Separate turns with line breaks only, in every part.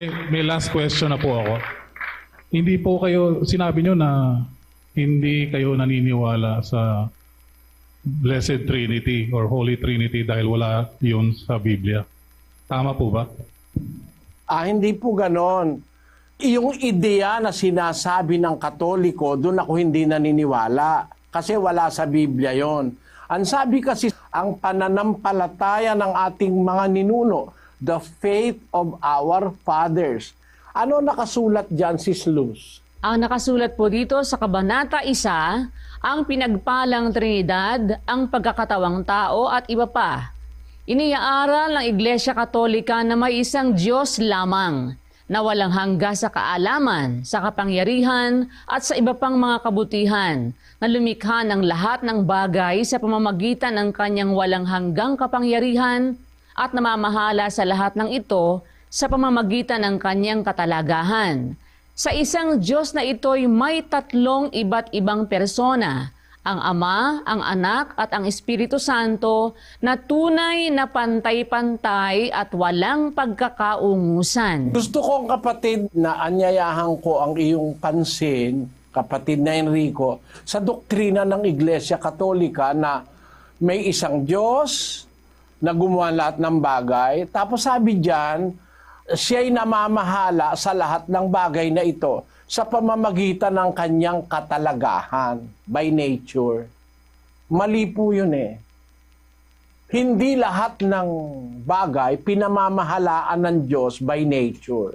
Eh, May last question na po ako. Hindi po kayo, sinabi nyo na hindi kayo naniniwala sa Blessed Trinity or Holy Trinity dahil wala yun sa Biblia. Tama po ba?
Ah, hindi po ganon. Yung ideya na sinasabi ng Katoliko, doon ako hindi naniniwala. Kasi wala sa Biblia yon. Ang sabi kasi, ang pananampalataya ng ating mga ninuno, the faith of our fathers. Ano nakasulat dyan, Sis Luz?
Ang nakasulat po dito sa Kabanata 1, ang pinagpalang Trinidad, ang pagkakatawang tao at iba pa. Iniaaral ng Iglesia Katolika na may isang Diyos lamang na walang hangga sa kaalaman, sa kapangyarihan at sa iba pang mga kabutihan na lumikha ng lahat ng bagay sa pamamagitan ng kanyang walang hanggang kapangyarihan at namamahala sa lahat ng ito sa pamamagitan ng kanyang katalagahan. Sa isang Diyos na ito'y may tatlong iba't ibang persona, ang Ama, ang Anak at ang Espiritu Santo na tunay na pantay-pantay at walang pagkakaungusan.
Gusto ko kapatid na anyayahan ko ang iyong pansin, kapatid na Enrico, sa doktrina ng Iglesia Katolika na may isang Diyos na gumawa lahat ng bagay. Tapos sabi diyan, siya'y namamahala sa lahat ng bagay na ito sa pamamagitan ng kanyang katalagahan by nature. Mali po yun eh hindi lahat ng bagay pinamamahalaan ng Diyos by nature.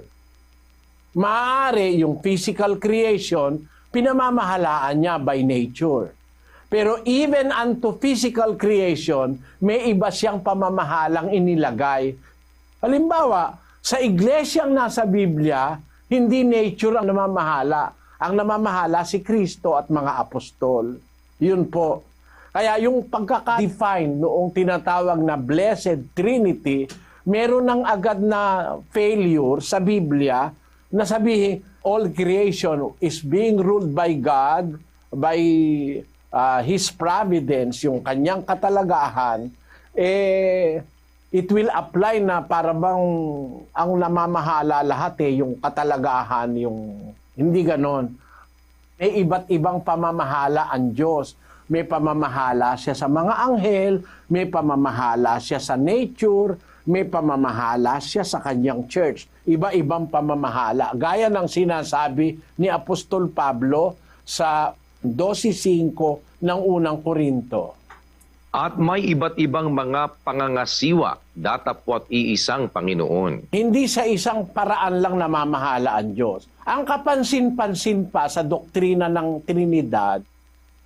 Maaari yung physical creation, pinamamahalaan niya by nature. Pero even unto physical creation, may iba siyang pamamahalang inilagay. Halimbawa, sa iglesyang nasa Biblia, hindi nature ang namamahala. Ang namamahala si Kristo at mga apostol. Yun po. Kaya yung pagkaka-define noong tinatawag na Blessed Trinity, meron ng agad na failure sa Biblia na sabihin all creation is being ruled by God, by uh, His providence, yung kanyang katalagahan, eh, it will apply na para bang ang namamahala lahat eh, yung katalagahan, yung hindi ganon. May iba't ibang pamamahala ang Diyos may pamamahala siya sa mga anghel, may pamamahala siya sa nature, may pamamahala siya sa kanyang church. Iba-ibang pamamahala. Gaya ng sinasabi ni Apostol Pablo sa 12.5 ng unang Korinto.
At may iba't ibang mga pangangasiwa, datapwat iisang Panginoon.
Hindi sa isang paraan lang namamahala ang Diyos. Ang kapansin-pansin pa sa doktrina ng Trinidad,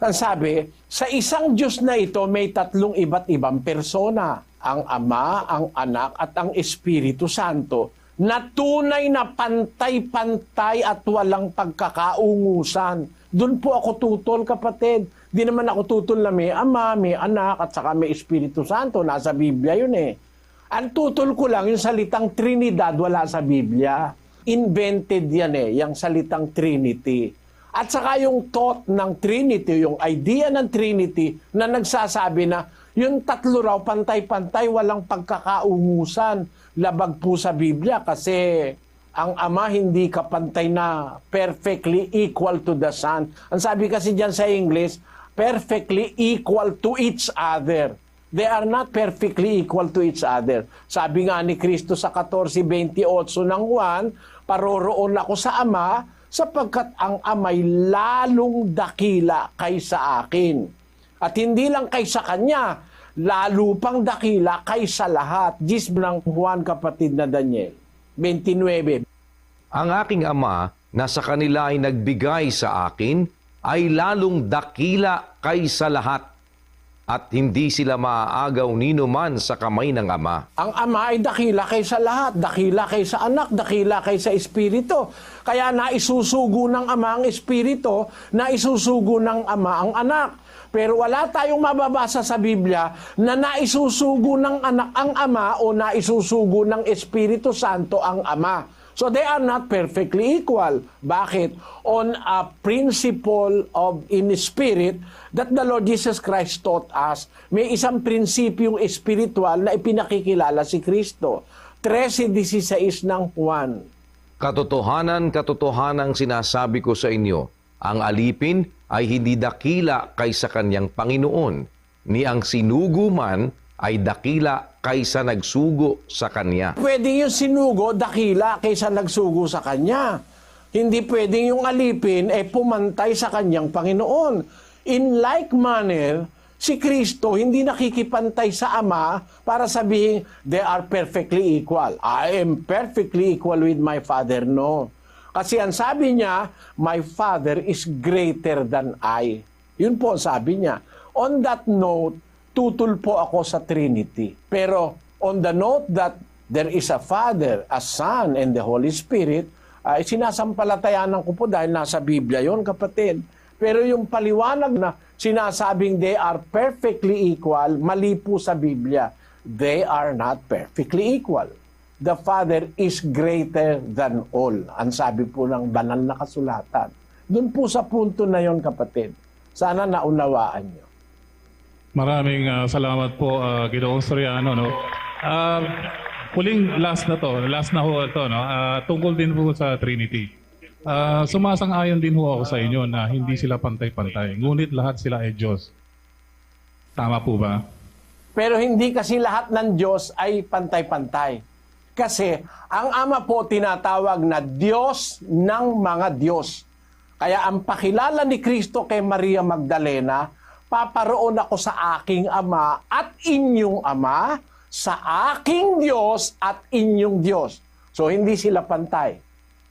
ang sabi, sa isang Diyos na ito may tatlong iba't ibang persona. Ang Ama, ang Anak at ang Espiritu Santo na tunay na pantay-pantay at walang pagkakaungusan. Doon po ako tutol, kapatid. Di naman ako tutol na may Ama, may Anak at saka may Espiritu Santo. Nasa Biblia yun eh. Ang tutol ko lang, yung salitang Trinidad wala sa Biblia. Invented yan eh, yung salitang Trinity. At saka yung thought ng Trinity, yung idea ng Trinity na nagsasabi na yung tatlo raw pantay-pantay, walang pagkakaungusan. Labag po sa Biblia kasi ang Ama hindi kapantay na perfectly equal to the Son. Ang sabi kasi diyan sa English, perfectly equal to each other. They are not perfectly equal to each other. Sabi nga ni Kristo sa 14.28 ng 1, paroroon ako sa Ama, sapagkat ang amay lalong dakila kaysa akin. At hindi lang kaysa kanya, lalo pang dakila kaysa lahat. Gis ng Juan kapatid na Daniel. 29.
Ang aking ama na sa kanila ay nagbigay sa akin ay lalong dakila kaysa lahat at hindi sila maaagaw nino man sa kamay ng Ama.
Ang Ama ay dakila kaysa lahat, dakila kaysa anak, dakila kaysa espiritu. Kaya naisusugo ng Ama ang espiritu, naisusugo ng Ama ang anak. Pero wala tayong mababasa sa Biblia na naisusugo ng anak ang Ama o naisusugo ng Espiritu Santo ang Ama. So they are not perfectly equal. Bakit? On a principle of in spirit that the Lord Jesus Christ taught us, may isang prinsipyong espiritual na ipinakikilala si Kristo. 13.16 ng Juan.
Katotohanan, katotohanang sinasabi ko sa inyo, ang alipin ay hindi dakila kaysa kanyang Panginoon, ni ang sinugo man ay dakila kaysa nagsugo sa kanya.
Pwedeng yung sinugo dakila kaysa nagsugo sa kanya. Hindi pwedeng yung alipin eh pumantay sa kanyang Panginoon. In like manner, si Kristo hindi nakikipantay sa Ama para sabihin they are perfectly equal. I am perfectly equal with my Father. No. Kasi ang sabi niya, my Father is greater than I. Yun po ang sabi niya. On that note, tutul po ako sa Trinity. Pero on the note that there is a Father, a Son, and the Holy Spirit, ay sinasampalatayanan ko po dahil nasa Biblia yon kapatid. Pero yung paliwanag na sinasabing they are perfectly equal, mali po sa Biblia. They are not perfectly equal. The Father is greater than all. Ang sabi po ng banal na kasulatan. Doon po sa punto na yon kapatid. Sana naunawaan nyo.
Maraming ah, salamat po, uh, Ginoong Soriano. No? Ah, huling last na to, last na ho ito, no? Ah, tungkol din po sa Trinity. Ah, sumasang-ayon din ho ako sa inyo na hindi sila pantay-pantay. Ngunit lahat sila ay Diyos. Tama po ba?
Pero hindi kasi lahat ng Diyos ay pantay-pantay. Kasi ang Ama po tinatawag na Diyos ng mga Diyos. Kaya ang pakilala ni Kristo kay Maria Magdalena, paparoon ako sa aking Ama at inyong Ama, sa aking Diyos at inyong Diyos. So hindi sila pantay.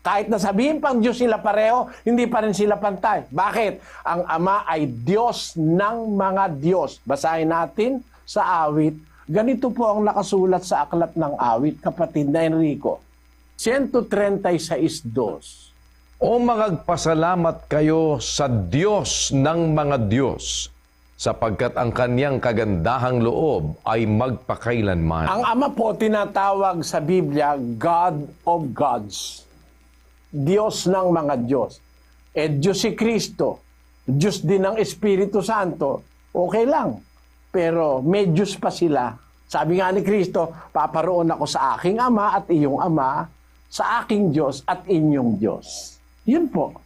Kahit na sabihin pang Diyos sila pareho, hindi pa rin sila pantay. Bakit? Ang Ama ay Diyos ng mga Diyos. Basahin natin sa awit. Ganito po ang nakasulat sa aklat ng awit, kapatid na Enrico. 136.2
O magpasalamat kayo sa Diyos ng mga Diyos, sapagkat ang kanyang kagandahang loob ay magpakailanman.
Ang Ama po tinatawag sa Biblia, God of Gods. Diyos ng mga Diyos. Eh, Diyos si Kristo. Diyos din ng Espiritu Santo. Okay lang. Pero may Diyos pa sila. Sabi nga ni Kristo, paparoon ako sa aking Ama at iyong Ama, sa aking Diyos at inyong Diyos. Yun po.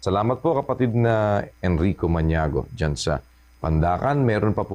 Salamat po kapatid na Enrico Maniago dyan sa Pandakan. Meron pa po